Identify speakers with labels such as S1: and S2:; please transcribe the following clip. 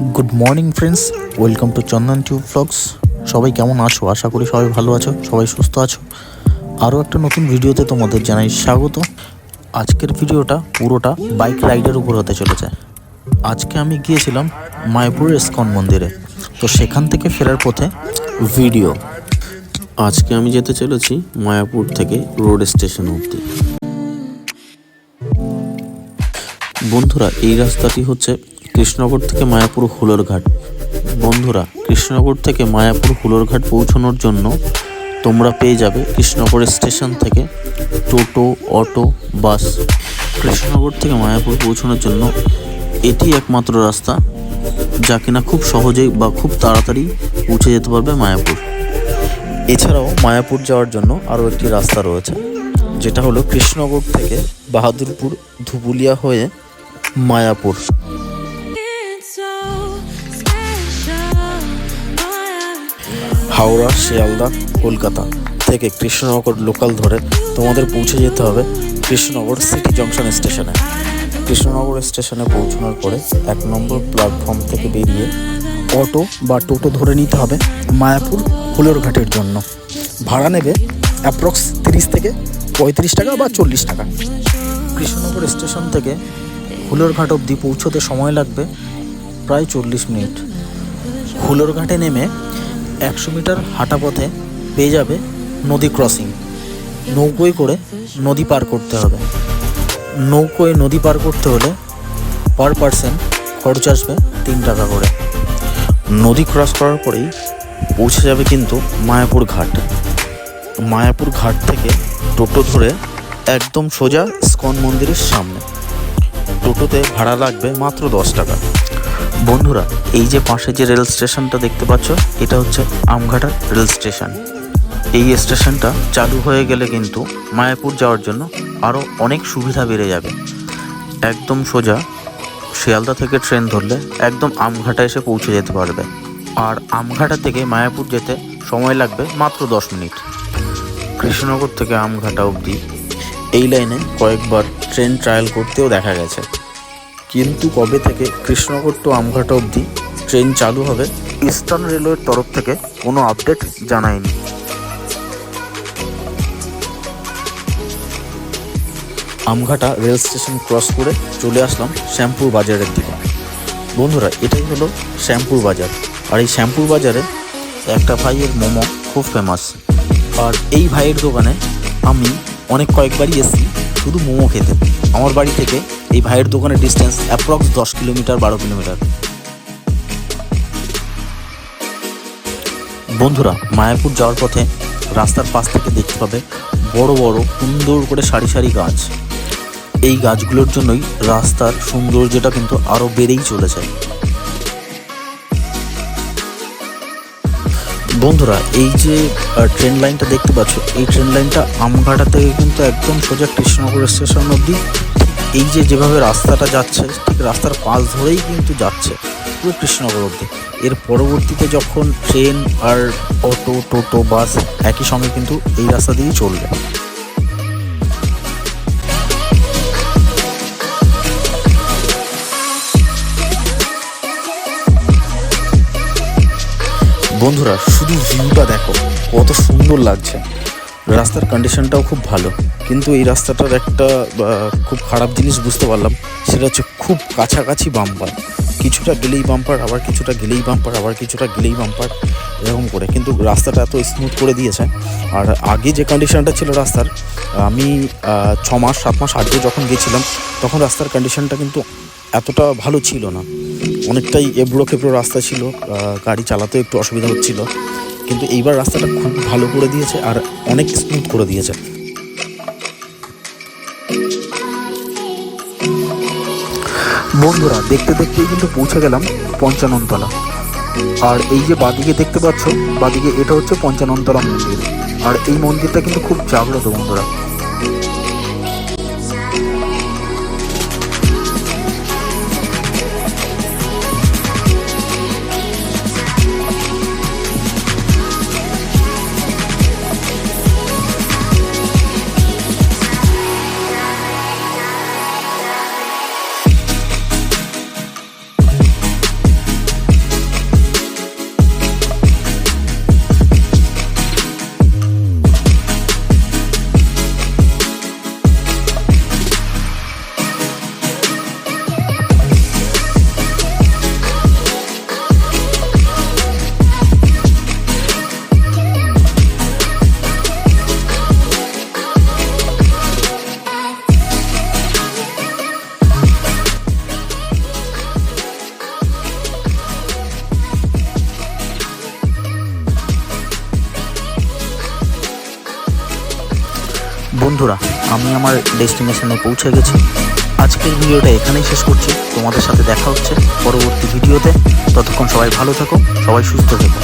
S1: Good morning friends welcome to Chandan tube blogs সবাই কেমন আছো? আশা করি সবাই ভালো আছো, সবাই সুস্থ আছো। আরও একটা নতুন ভিডিওতে তোমাদের জানাই স্বাগত। আজকের ভিডিওটা পুরোটা বাইক রাইডের উপর হতে চলেছে। আজকে আমি গিয়েছিলাম মায়াপুরের ইস্কন মন্দিরে। তো সেখান থেকে ফেরার পথে ভিডিও
S2: আজকে আমি যেতে চলেছি মায়াপুর থেকে রোড স্টেশন অবধি। বন্ধুরা, এই রাস্তাটি হচ্ছে কৃষ্ণনগর থেকে মায়াপুর হুলোরঘাট বন্ধুরা, কৃষ্ণনগর থেকে মায়াপুর হুলোরঘাট পৌঁছানোর জন্য তোমরা পেয়ে যাবে কৃষ্ণনগর স্টেশন থেকে টোটো, অটো, বাস। কৃষ্ণনগর থেকে মায়াপুর পৌঁছানোর জন্য এটি একমাত্র রাস্তা যা কিনা খুব সহজেই বা খুব তাড়াতাড়ি পৌঁছে যেতে পারবে মায়াপুর।
S1: এছাড়াও মায়াপুর যাওয়ার জন্য আরও একটি রাস্তা রয়েছে, যেটা হলো কৃষ্ণনগর থেকে বাহাদুরপুর ধুবুলিয়া হয়ে মায়াপুর। হাওড়া, শিয়ালদা, কলকাতা থেকে কৃষ্ণনগর লোকাল ধরে তোমাদের পৌঁছে যেতে হবে কৃষ্ণনগর সিটি জংশন স্টেশনে কৃষ্ণনগর স্টেশনে পৌঁছানোর পরে এক নম্বর প্ল্যাটফর্ম থেকে বেরিয়ে অটো বা টোটো ধরে নিতে হবে মায়াপুর হুলোরঘাটের জন্য। ভাড়া নেবে অ্যাপ্রক্স তিরিশ থেকে পঁয়ত্রিশ টাকা বা চল্লিশ টাকা। কৃষ্ণনগর স্টেশন থেকে হুলোরঘাট অবধি পৌঁছতে সময় লাগবে প্রায় চল্লিশ মিনিট। হুলোরঘাটে নেমে একশো মিটার হাঁটা পথে পেয়ে যাবে নদী ক্রসিং। নৌকোয় করে নদী পার করতে হবে। নৌকোয় নদী পার করতে হলে পার পার্সন খরচ আসবে তিন টাকা করে।
S2: নদী ক্রস করার পরেই পৌঁছে যাবে কিন্তু মায়াপুর ঘাট। মায়াপুর ঘাট থেকে টোটো ধরে একদম সোজা স্কন মন্দিরের সামনে। টোটোতে ভাড়া লাগবে মাত্র দশ টাকা। বন্ধুরা, এই যে পাশে যে রেল স্টেশনটা দেখতে পাচ্ছ, এটা হচ্ছে আমঘাটা রেল স্টেশন। এই স্টেশনটা চালু হয়ে গেলে কিন্তু মায়াপুর যাওয়ার জন্য আরও অনেক সুবিধা বেড়ে যাবে। একদম সোজা শিয়ালদা থেকে ট্রেন ধরলে একদম আমঘাটা এসে পৌঁছে যেতে পারবে। আর আমঘাটা থেকে মায়াপুর যেতে সময় লাগবে মাত্র দশ মিনিট। কৃষ্ণনগর থেকে আমঘাটা অবধি
S1: এই লাইনে কয়েকবার ট্রেন ট্রায়াল করতেও দেখা গেছে। কিন্তু কবে থেকে কৃষ্ণনগর টু আমঘাট অবধি ট্রেন চালু হবে ইস্টার্ন রেলওয়ের তরফ থেকে কোনো আপডেট জানায়নি আমঘাটা রেল স্টেশন ক্রস করে চলে আসলাম শ্যামপুর বাজারের দিকে। বন্ধুরা, এটাই হলো শ্যামপুর বাজার। আর এই শ্যামপুর বাজারে একটা ভাইয়ের মোমো খুব ফেমাস আর এই ভাইয়ের দোকানে আমি অনেক কয়েকবারই এসেছি। শুধু মোমো খেতে। আমার বাড়ি থেকে এই ভাইয়ের দোকানের ডিস্টেন্স অ্যাপ্রক্স দশ কিলোমিটার, বারো কিলোমিটার। বন্ধুরা, মায়াপুর যাওয়ার পথে রাস্তার পাশ থেকে দেখতে পাবে বড় বড় সুন্দর করে সারি সারি গাছ। এই গাছগুলোর জন্যই রাস্তার সৌন্দর্যটা কিন্তু আরও বেড়েই চলেছে। বন্ধুরা, এই যে ট্রেন লাইনটা দেখতে পাচ্ছ, এই ট্রেন লাইনটা আমঘাটা থেকে কিন্তু একদম সোজা কৃষ্ণনগর স্টেশন অবধি। এই যে, যেভাবে রাস্তাটা যাচ্ছে, ঠিক রাস্তার পাশ ধরেই কিন্তু যাচ্ছে, পুরো কৃষ্ণনগর অব্দি এর পরবর্তীতে যখন ট্রেন আর অটো টোটো বাস একই সঙ্গে কিন্তু এই রাস্তা দিয়েই চলবে। বন্ধুরা, শুধু ভিউটা দেখো, কত সুন্দর লাগছে। রাস্তার কন্ডিশনটাও খুব ভালো, কিন্তু এই রাস্তাটার একটা খুব খারাপ জিনিস বুঝতে পারলাম, সেটা হচ্ছে খুব কাছাকাছি বাম্পার কিছুটা গেলেই বাম্পার আবার কিছুটা গেলেই বাম্পার আবার কিছুটা গেলেই বাম্পার এরকম করে। কিন্তু রাস্তাটা এত স্মুথ করে দিয়েছে, আর আগে যে কন্ডিশনটা ছিল রাস্তার, আমি ছ মাস, সাত মাস আগে যখন গেছিলাম, তখন রাস্তার কন্ডিশনটা কিন্তু এতটা ভালো ছিল না। অনেকটাই এবড়ো খেবড়ো রাস্তা ছিল গাড়ি চালাতে একটু অসুবিধা হচ্ছিল, কিন্তু এইবার রাস্তাটা খুব ভালো করে দিয়েছে আর অনেক স্মুথ করে দিয়েছে। বন্ধুরা, দেখতে দেখতেই কিন্তু পৌঁছে গেলাম পঞ্চাননতলা। আর এই যে বাদিকে দেখতে পাচ্ছ, বাদিকে এটা হচ্ছে পঞ্চাননতলা মন্দির। আর এই মন্দিরটা কিন্তু খুব জাগ্রত বন্ধুরা। বন্ধুরা, আমি আমার ডেস্টিনেশনে পৌঁছে গেছি। আজকের ভিডিওটা এখানেই শেষ করছি। তোমাদের সাথে দেখা হচ্ছে পরবর্তী ভিডিওতে। ততক্ষণ সবাই ভালো থাকো, সবাই সুস্থ থেকো।